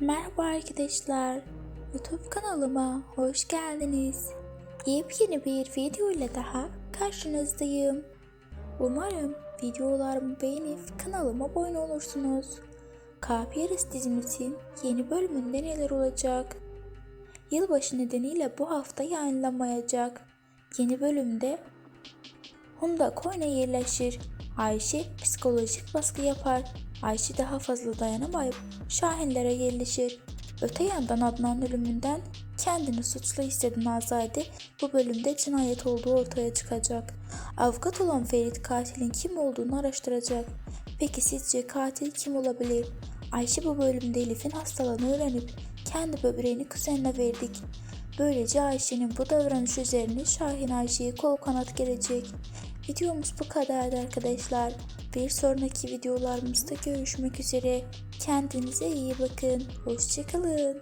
Merhaba arkadaşlar. YouTube kanalıma hoş geldiniz. Yepyeni bir video ile daha karşınızdayım. Umarım videolarımı beğenip kanalıma abone olursunuz. Kapiyerus dizimizin yeni bölümünde neler olacak? Yılbaşı nedeniyle bu hafta yayınlanmayacak. Yeni bölümde Hunda Koyna yerleşir. Ayşe psikolojik baskı yapar. Ayşe daha fazla dayanamayıp Şahinlere yerleşir. Öte yandan Adnan'ın ölümünden kendini suçlu hisseden Azade bu bölümde cinayet olduğu ortaya çıkacak. Avukat olan Ferit katilin kim olduğunu araştıracak. Peki sizce katil kim olabilir? Ayşe bu bölümde Elif'in hastalığını öğrenip kendi böbreğini kuzenine verdik. Böylece Ayşe'nin bu davranış üzerine Şahin Ayşe'ye kol kanat gelecek. Videomuz bu kadardı arkadaşlar. Bir sonraki videolarımızda görüşmek üzere. Kendinize iyi bakın. Hoşçakalın.